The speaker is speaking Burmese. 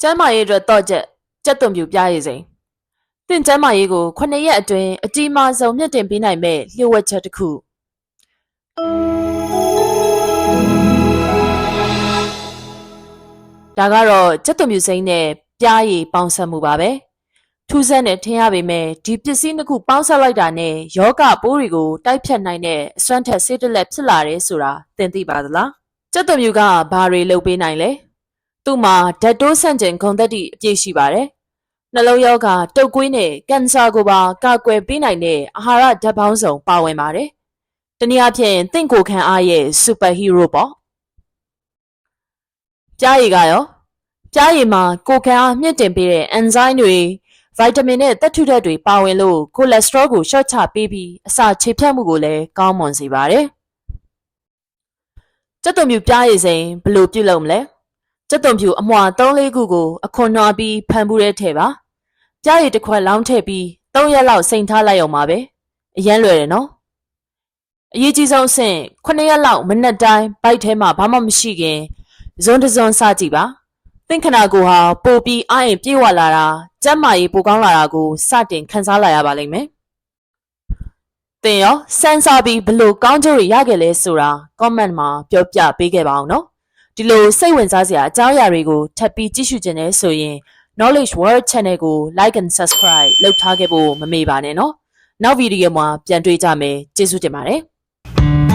ကျမ်းမာရေးအတွက်တော့ချက်ကြက်သွန်ပြူပြရည်စိန်တင့်ကျမ်းမာရေးကို9ရက်အတွင်းအကြီးမားဆုံးမြင့်တင်ပေးနိုင်မဲ့လျှို့ဝှက်ချက်တစ်ခုဒါကတော့ကြက်သွန်ပြူစိန်နဲ့ပြားရည်ပေါင်းစပ်မှုပါပဲထူးဆန်းတဲ့ထင်ရပေမဲ့ဒီပစ္စည်းနှစ်ခုပေါင်းစပ်လိုက်တာနဲ့ယောဂပိုးတွေကိုတိုက်ဖြတ်နိုင်တဲ့အစွမ်းထက်ဆေးတစ်လက်ဖြစ်လာတယ်ဆိုတာသင်သိပါသလားကြက်သွန်ပြူကဘာတွေလုပ်ပေးနိုင်လဲ သူ့မှာဓာတ်တိုးဆန့်ကျင်ဂုဏ်သက်တည်အပြည့်ရှိပါတယ်။နှလုံးရောဂါတုပ်ကွေးနဲ့ကင်ဆာကိုပါကာကွယ်ပေးနိုင်တဲ့အာဟာရဓာတ်ပေါင်းစုံပါဝင်ပါတယ်။တနည်းအားဖြင့်တင့်ကိုယ်ခံအားရဲ့စူပါဟီးရိုးပေါ့။ကြားရည်ကရောကြားရည်မှာကိုယ်ခံအားမြင့်တင်ပေးတဲ့အန်ဇိုင်းတွေဗိုက်တာမင်နဲ့သက်ထုဓာတ်တွေပါဝင်လို့ကိုလက်စထရောကိုရှော့ချပေးပြီးအစာခြေဖြတ်မှုကိုလည်းကောင်းမွန်စေပါတယ်။ကျက်သွန်မြူပြားရည်စိန်ဘယ်လိုပြုလုပ်မလဲ။ ကျက်သွန်ဖြူအမွှာ3-4ခုကိုအခွန်နွားပြီးဖန်ပူးတဲ့ထဲပါပြားရည်တစ်ခွက်လောင်းထည့်ပြီး3ရက်လောက်စိမ်ထားလိုက်အောင်ပါပဲအရန်လွယ်တယ်နော်အရေးကြီးဆုံးအဆင့်9ရက်လောက်မနက်တိုင်းဘိုက်ထဲမှာဘာမှမရှိခင်ဇွန်တစ်ဇွန်စကြည့်ပါသင်္ခဏကိုဟာပိုပြီးအရင်ပြေဝလာတာကျန်းမာရေးပိုကောင်းလာတာကိုစတင်ခန်းစားလာရပါလိမ့်မယ်သင်ရောစမ်းစားပြီးဘလို့ကောင်းကျိုးတွေရခဲ့လဲဆိုတာ comment မှာပြောပြပေးခဲ့ပါအောင်နော် ဒီလိုစိတ်ဝင်စားစရာအကြောင်းအရာတွေကိုထပ်ပြီးကြည့်ရှုခြင်းနဲ့ဆိုရင် Knowledge World Channel ကို Like and Subscribe လုပ်ထားခဲ့ဖို့မမေ့ပါနဲ့နော်။နောက်ဗီဒီယိုမှာပြန်တွေ့ကြမယ်။ကျေးဇူးတင်ပါတယ်။